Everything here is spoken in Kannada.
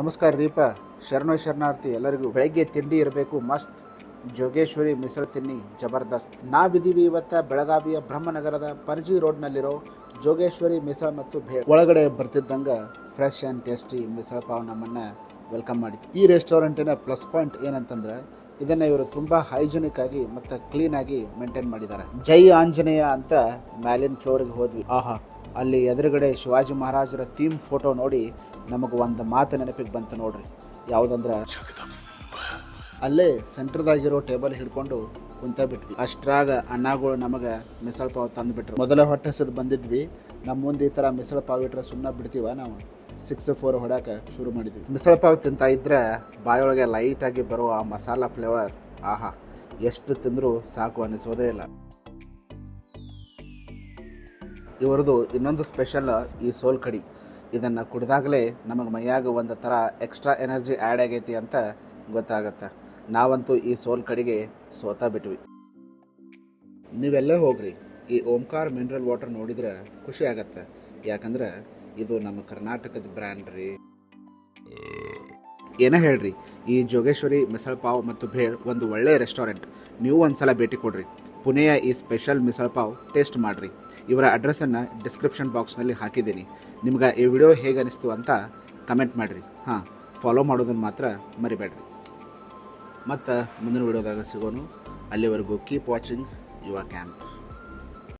ನಮಸ್ಕಾರ ರೀಪ ಶರಣ ಶರಣಾರ್ಥಿ, ಎಲ್ಲರಿಗೂ ಬೆಳಗ್ಗೆ ತಿಂಡಿ ಇರಬೇಕು, ಮಸ್ತ್. ಜೋಗೇಶ್ವರಿ ಮಿಸಲ್ ತಿನ್ನಿ, ಜಬರ್ದಸ್ತ್. ನಾವಿದ್ದೀವಿ ಇವತ್ತ ಬೆಳಗಾವಿಯ ಬ್ರಹ್ಮನಗರದ ಪರ್ಜಿ ರೋಡ್ನಲ್ಲಿರೋ ಜೋಗೇಶ್ವರಿ ಮಿಸಲ್ ಮತ್ತು ಒಳಗಡೆ ಬರ್ತಿದ್ದಂಗ fresh and tasty misal pav ನಮ್ಮನ್ನ ವೆಲ್ಕಮ್ ಮಾಡಿತ್ತು ಈ ರೆಸ್ಟೋರೆಂಟಿನ ಪ್ಲಸ್ ಪಾಯಿಂಟ್ ಏನಂತಂದ್ರೆ, ಇದನ್ನ ಇವರು ತುಂಬಾ ಹೈಜಿನಿಕ್ ಆಗಿ ಮತ್ತು ಕ್ಲೀನ್ ಆಗಿ ಮೇಂಟೈನ್ ಮಾಡಿದ್ದಾರೆ. ಜೈ ಆಂಜನೇಯ ಅಂತ ಮ್ಯಾಲಿನ್ ಫ್ಲೋರ್ಗೆ ಹೋದ್ವಿ. ಆಹಾ ಅಲ್ಲಿ ಎದುರುಗಡೆ ಶಿವಾಜಿ ಮಹಾರಾಜರ ಥೀಮ್ ಫೋಟೋ ನೋಡಿ ನಮಗೆ ಒಂದು ಮಾತು ನೆನಪಿಗೆ ಬಂತು ನೋಡ್ರಿ. ಯಾವುದಂದ್ರೆ, ಅಲ್ಲೇ ಸೆಂಟ್ರದಾಗಿರೋ ಟೇಬಲ್ ಹಿಡ್ಕೊಂಡು ಕುಂತ ಬಿಟ್ವಿ. ಅಷ್ಟ್ರಾಗ ಅಣ್ಣಗಳು ನಮಗೆ ಮಿಸಲ್ ಪಾವ್ ತಂದು ಬಿಟ್ರು. ಮೊದಲ ಹೊಟ್ಟೆ ಹಸಿದು ಬಂದಿದ್ವಿ. ನಮ್ಮ ಮುಂದೆ ಈ ಥರ ಮಿಸಲ್ ಪಾವ್ ಇಟ್ರೆ ಸುಮ್ಮನೆ ಬಿಡ್ತೀವ ನಾವು. ಸಿಕ್ಸ್ ಫೋರ್ ಹೊಡ್ಯಾಕೆ ಶುರು ಮಾಡಿದ್ವಿ. ಮಿಸಲ್ ಪಾವ್ ತಿಂತಾ ಇದ್ರೆ ಬಾಯೊಳಗೆ ಲೈಟಾಗಿ ಬರೋ ಆ ಮಸಾಲ ಫ್ಲೇವರ್ ಆಹಾ, ಎಷ್ಟು ತಿಂದರೂ ಸಾಕು ಅನ್ನಿಸೋದೇ ಇಲ್ಲ. ಇವರದು ಇನ್ನೊಂದು ಸ್ಪೆಷಲ್ ಈ ಸೋಲ್ ಕಡಿ. ಇದನ್ನು ಕುಡಿದಾಗಲೇ ನಮಗೆ ಮೈಯಾಗ ಒಂದು ಥರ ಎಕ್ಸ್ಟ್ರಾ ಎನರ್ಜಿ ಆ್ಯಡ್ ಆಗೈತಿ ಅಂತ ಗೊತ್ತಾಗತ್ತೆ. ನಾವಂತೂ ಈ ಸೋಲ್ ಕಡಿಗೆ ಸೋತಾ ಬಿಟ್ವಿ. ನೀವೆಲ್ಲ ಹೋಗ್ರಿ, ಈ ಓಂಕಾರ್ ಮಿನರಲ್ ವಾಟರ್ ನೋಡಿದ್ರೆ ಖುಷಿ ಆಗತ್ತೆ. ಯಾಕಂದ್ರೆ ಇದು ನಮ್ಮ ಕರ್ನಾಟಕದ ಬ್ರ್ಯಾಂಡ್ ರೀ. ಏನೇ ಹೇಳ್ರಿ, ಈ ಜೋಗೇಶ್ವರಿ, ಮಿಸಳ್ ಪಾವ್ ಮತ್ತು ಭೇಳ್ ಒಂದು ಒಳ್ಳೆಯ ರೆಸ್ಟೋರೆಂಟ್ ನೀವು ಒಂದ್ಸಲ ಭೇಟಿ ಕೊಡ್ರಿ. ಪುಣೆಯ ಈ ಸ್ಪೆಷಲ್ ಮಿಸಲ್ ಪಾವ್ ಟೇಸ್ಟ್ ಮಾಡಿರಿ. ಇವರ ಅಡ್ರೆಸ್ಸನ್ನು ಡಿಸ್ಕ್ರಿಪ್ಷನ್ ಬಾಕ್ಸ್ನಲ್ಲಿ ಹಾಕಿದ್ದೀನಿ. ನಿಮ್ಗೆ ಈ ವಿಡಿಯೋ ಹೇಗೆ ಅನಿಸ್ತು ಅಂತ ಕಮೆಂಟ್ ಮಾಡಿರಿ. ಹಾಂ ಫಾಲೋ ಮಾಡೋದನ್ನು ಮಾತ್ರ ಮರಿಬೇಡ್ರಿ. ಮತ್ತು ಮುಂದಿನ ವಿಡಿಯೋದಾಗ ಸಿಗೋನು. ಅಲ್ಲಿವರೆಗೂ ಕೀಪ್ ವಾಚಿಂಗ್ ಯುವ ಕ್ಯಾಂಪ್